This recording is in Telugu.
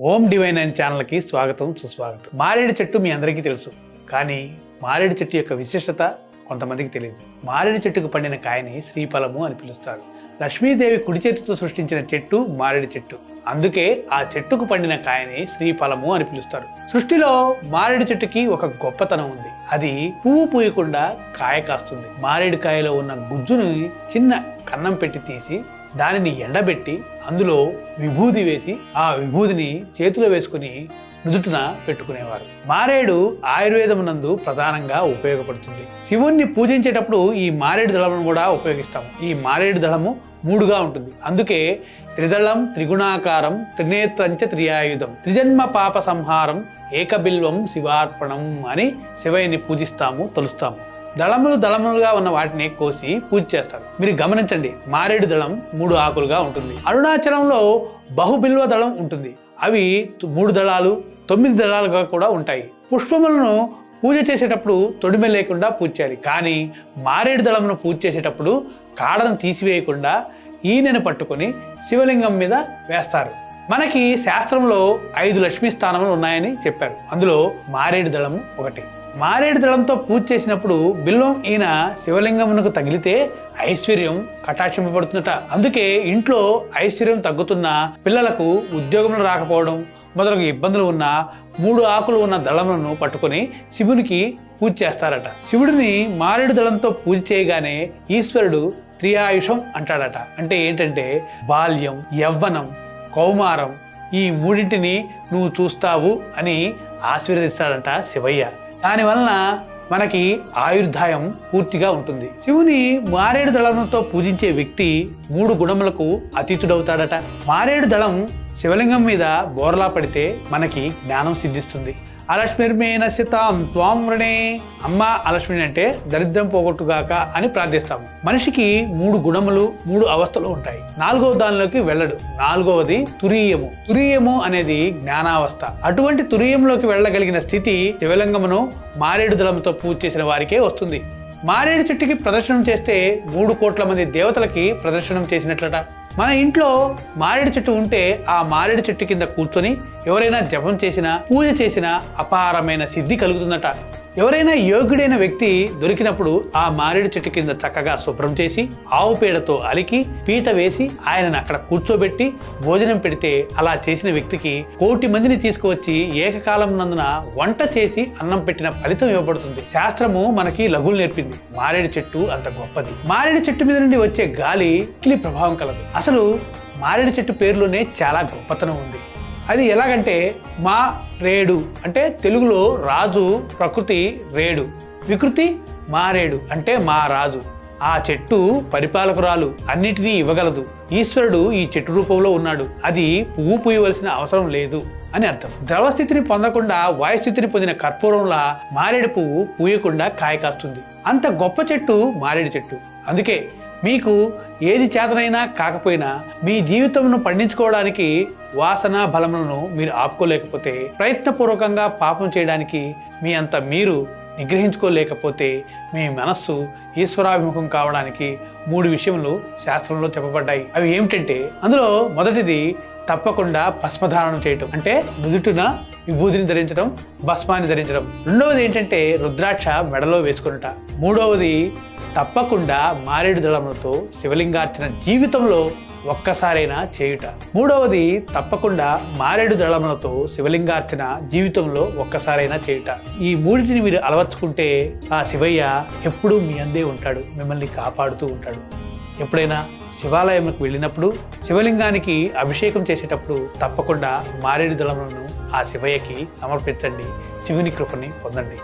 ఓం డివైన్ అనే ఛానల్కి స్వాగతం సుస్వాగతం. మారేడు చెట్టు మీ అందరికీ తెలుసు. కానీ మారేడు చెట్టు యొక్క విశిష్టత కొంతమందికి తెలియదు. మారేడు చెట్టుకు పండిన కాయని శ్రీఫలము అని పిలుస్తారు. లక్ష్మీదేవి కుడి చేతితో సృష్టించిన చెట్టు మారేడు చెట్టు. అందుకే ఆ చెట్టుకు పండిన కాయని శ్రీఫలము అని పిలుస్తారు. సృష్టిలో మారేడు చెట్టుకి ఒక గొప్పతనం ఉంది. అది పువ్వు పూయకుండా కాయ కాస్తుంది. మారేడు కాయలో ఉన్న గుజ్జుని చిన్న కన్నం పెట్టి తీసి దానిని ఎండబెట్టి అందులో విభూది వేసి ఆ విభూదిని చేతిలో వేసుకుని నుదుటిన పెట్టుకునేవారు. మారేడు ఆయుర్వేదం నందు ప్రధానంగా ఉపయోగపడుతుంది. శివుణ్ణి పూజించేటప్పుడు ఈ మారేడు దళమును కూడా ఉపయోగిస్తాము. ఈ మారేడు దళము మూడుగా ఉంటుంది. అందుకే త్రిదళం త్రిగుణాకారం త్రినేత్రంచ త్రియాయుధం త్రిజన్మ పాప సంహారం ఏకబిల్వం శివార్పణం అని శివయ్యని పూజిస్తాము తలుస్తాము. దళములు దళములుగా ఉన్న వాటిని కోసి పూజ చేస్తారు. మీరు గమనించండి మారేడు దళం మూడు ఆకులుగా ఉంటుంది. అరుణాచలంలో బహుబిల్వ దళం ఉంటుంది. అవి మూడు దళాలు తొమ్మిది దళాలుగా కూడా ఉంటాయి. పుష్పములను పూజ చేసేటప్పుడు తొడిమె లేకుండా పూజ చేయాలి. కానీ మారేడు దళమును పూజ చేసేటప్పుడు కాడను తీసివేయకుండా ఈనెను పట్టుకొని శివలింగం మీద వేస్తారు. మనకి శాస్త్రంలో ఐదు లక్ష్మీ స్థానములు ఉన్నాయని చెప్పారు. అందులో మారేడు దళము ఒకటి. మారేడు దళంతో పూజ చేసినప్పుడు బిల్వం ఈయన శివలింగమునకు తగిలితే ఐశ్వర్యం కటాక్షింపబడుతుందట. అందుకే ఇంట్లో ఐశ్వర్యం తగ్గుతున్న పిల్లలకు ఉద్యోగములు రాకపోవడం మొదలగు ఇబ్బందులు ఉన్న మూడు ఆకులు ఉన్న దళములను పట్టుకొని శివునికి పూజ చేస్తారట. శివుడిని మారేడు దళంతో పూజ చేయగానే ఈశ్వరుడు త్రియాయుషం అంటాడట. అంటే ఏంటంటే బాల్యం యవ్వనం కౌమారం ఈ మూడింటిని నువ్వు చూస్తావు అని ఆశీర్వదిస్తాడట శివయ్య. దానివలన మనకి ఆయుర్దాయం పూర్తిగా ఉంటుంది. శివుని మారేడు దళంతో పూజించే వ్యక్తి మూడు గుణములకు అతీతుడవుతాడట. మారేడు దళం శివలింగం మీద బోర్లా పడితే మనకి జ్ఞానం సిద్ధిస్తుంది. అలక్ష్మిర్మేన సితాం త్వాం వృణే. అమ్మ అలక్ష్మి అంటే దరిద్రం పోగొట్టుగాక అని ప్రార్థిస్తాము మనిషికి మూడు గుణములు మూడు అవస్థలు ఉంటాయి. నాలుగవ దానిలోకి వెళ్ళడు. నాలుగవది తురీయము. తురీయము అనేది జ్ఞానావస్థ. అటువంటి తురీయంలోకి వెళ్ళగలిగిన స్థితి శివలింగమును మారేడు దళంతో పూజ చేసిన వారికే వస్తుంది. మారేడు చెట్టుకి ప్రదర్శనం చేస్తే మూడు కోట్ల మంది దేవతలకి ప్రదర్శనం చేసినట్లట. మన ఇంట్లో మారేడు చెట్టు ఉంటే ఆ మారేడు చెట్టు కింద కూర్చొని ఎవరైనా జపం చేసినా పూజ చేసినా అపారమైన సిద్ధి కలుగుతుందట. ఎవరైనా యోగ్యుడైన వ్యక్తి దొరికినప్పుడు ఆ మారేడు చెట్టు కింద చక్కగా శుభ్రం చేసి ఆవు పేడతో అలికి పీట వేసి ఆయనను అక్కడ కూర్చోబెట్టి భోజనం పెడితే అలా చేసిన వ్యక్తికి కోటి మందిని తీసుకువచ్చి ఏకకాలం నందున వంట చేసి అన్నం పెట్టిన ఫలితం ఇవ్వబడుతుంది. శాస్త్రము మనకి లఘులు నేర్పింది. మారేడు చెట్టు అంత గొప్పది. మారేడు చెట్టు మీద నుండి వచ్చే గాలి కిలి ప్రభావం కలదు. అసలు మారేడు చెట్టు పేరులోనే చాలా గొప్పతనం ఉంది. అది ఎలాగంటే మా రేడు అంటే తెలుగులో రాజు ప్రకృతి రేడు. వికృతి మారేడు అంటే మా రాజు. ఆ చెట్టు పరిపాలకురాలు అన్నిటినీ ఇవ్వగలదు. ఈశ్వరుడు ఈ చెట్టు రూపంలో ఉన్నాడు. అది పువ్వు పూయవలసిన అవసరం లేదు అని అర్థం. ద్రవస్థితిని పొందకుండా వాయుస్థితిని పొందిన కర్పూరంలా మారేడు పువ్వు పూయకుండా కాయ కాస్తుంది. అంత గొప్ప చెట్టు మారేడు చెట్టు. అందుకే మీకు ఏది చేతనైనా కాకపోయినా మీ జీవితంను పండించుకోవడానికి వాసన బలములను మీరు ఆపుకోలేకపోతే ప్రయత్నపూర్వకంగా పాపం చేయడానికి మీ అంత మీరు నిగ్రహించుకోలేకపోతే మీ మనస్సు ఈశ్వరాభిముఖం కావడానికి మూడు విషయములు శాస్త్రంలో చెప్పబడ్డాయి. అవి ఏమిటంటే అందులో మొదటిది తప్పకుండా భస్మధారణం చేయటం. అంటే నుదుటిన విభూతిని ధరించడం భస్మాన్ని ధరించడం రెండవది ఏంటంటే రుద్రాక్ష మెడలో వేసుకునుట మూడవది తప్పకుండా మారేడు దళములతో శివలింగార్చన జీవితంలో ఒక్కసారైనా చేయుట. మూడవది తప్పకుండా మారేడు దళములతో శివలింగార్చన జీవితంలో ఒక్కసారైనా చేయుట. ఈ మూడింటిని మీరు అలవర్చుకుంటే ఆ శివయ్య ఎప్పుడూ మీ అందే ఉంటాడు మిమ్మల్ని కాపాడుతూ ఉంటాడు. ఎప్పుడైనా శివాలయంకు వెళ్ళినప్పుడు శివలింగానికి అభిషేకం చేసేటప్పుడు తప్పకుండా మారేడు దళములను ఆ శివయ్యకి సమర్పించండి. శివుని కృపని పొందండి.